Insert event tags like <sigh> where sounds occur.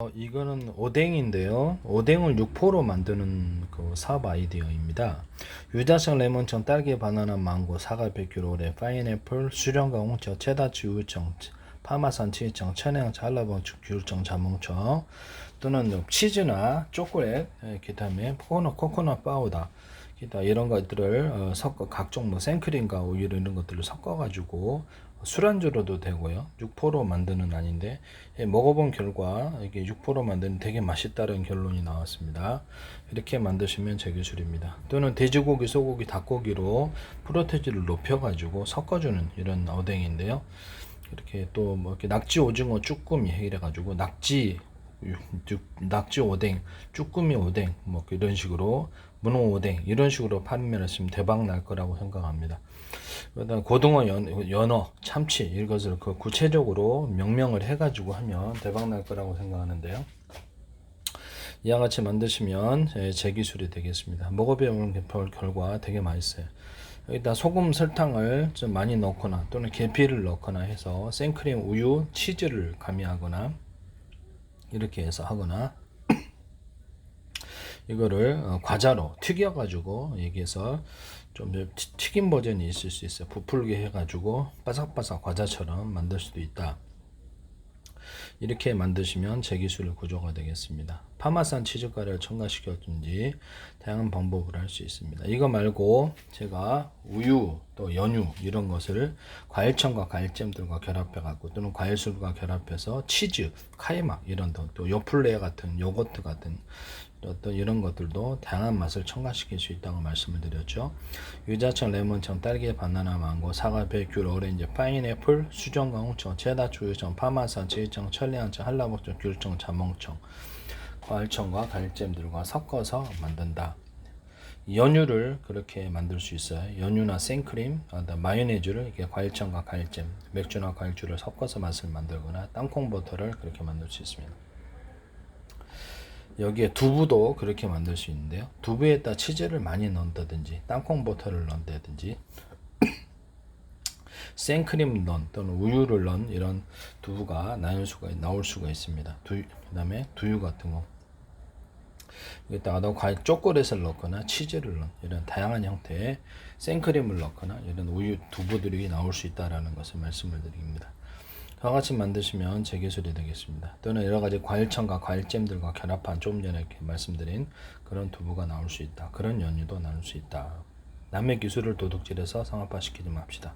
어, 이거는 오뎅인데요. 오뎅을 육포로 만드는 그 사업 아이디어입니다. 유자청, 레몬청, 딸기, 바나나, 망고, 사과, 백귤, 오레, 파인애플, 수령과 홍청, 체다치, 우유청, 파마산, 치청, 천양, 잘라봉, 귤청, 자몽청 또는 치즈나 초콜릿, 예, 그다음에 코코넛, 코코넛 파우더 기타 이런 것들을 어, 섞어 각종 뭐 생크림과 우유 이런 것들을 섞어 가지고 술안주로도 되고요. 육포로 만드는 아닌데 예, 먹어본 결과 이게 육포로 만드는 되게 맛있다는 결론이 나왔습니다. 이렇게 만드시면 제기술입니다. 또는 돼지고기, 소고기, 닭고기로 프로테인을 높여가지고 섞어주는 이런 어댕인데요. 이렇게 또 뭐 이렇게 낙지 오징어 쭈꾸미 해가지고 낙지 낙지 오뎅, 쭈꾸미 오뎅, 뭐 이런 식으로 문어 오뎅 이런 식으로 판매하시면 대박 날 거라고 생각합니다. 그다음 고등어, 연, 연어, 참치 이것을 그 구체적으로 명명을 해가지고 하면 대박 날 거라고 생각하는데요. 이와 같이 만드시면 제- 제 기술이 되겠습니다. 먹어보면 볼 결과 되게 맛있어요. 여기다 소금, 설탕을 좀 많이 넣거나 또는 계피를 넣거나 해서 생크림, 우유, 치즈를 가미하거나 이렇게 해서 하거나 <clears throat> 이거를 어, 과자로 튀겨 가지고 여기에서 좀 튀- 튀긴 버전이 있을 수 있어요. 부풀게 해 가지고 바삭바삭 과자처럼 만들 수도 있다. 이렇게 만드시면 제 기술 구조가 되겠습니다. 파마산 치즈가루를 첨가시켰든지 다양한 방법을 할수 있습니다. 이거 말고 제가 우유 또 연유 이런 것을 과일청과 과일잼들과 결합해 갖고 또는 과일술과 결합해서 치즈, 카이막 이런 또, 또 요플레 같은 요거트 같은 어떤 이런 것들도 다양한 맛을 첨가시킬 수 있다고 말씀을 드렸죠. 유자청, 레몬청, 딸기, 바나나, 망고, 사과, 배, 귤, 오렌지, 파인애플, 수정과 홍청, 체다, 주유청, 파마산, 치즈청, 천리안청, 한라봉청, 귤청, 자몽청, 과일청과 과일잼들과 섞어서 만든다. 연유를 그렇게 만들 수 있어요. 연유나 생크림, 마요네즈를 이렇게 과일청과 과일잼, 맥주나 과일주를 섞어서 맛을 만들거나 땅콩 버터를 그렇게 만들 수 있습니다. 여기에 두부도 그렇게 만들 수 있는데요. 두부에다 치즈를 많이 넣는다든지 땅콩 버터를 넣는다든지 <clears throat> 생크림 넣은 또는 우유를 넣은 이런 두부가 나올 수가 나올 수가 있습니다. 두 그다음에 두유 같은 거 여기다가 과일 초콜릿을 넣거나 치즈를 넣은 이런 다양한 형태의 생크림을 넣거나 이런 우유 두부들이 나올 수 있다라는 것을 말씀을 드립니다. 그와 같이 만드시면 제 기술이 되겠습니다. 또는 여러 가지 과일청과 과일잼들과 결합한 조금 전에 말씀드린 그런 두부가 나올 수 있다. 그런 연유도 나올 수 있다. 남의 기술을 도둑질해서 상업화시키지 맙시다.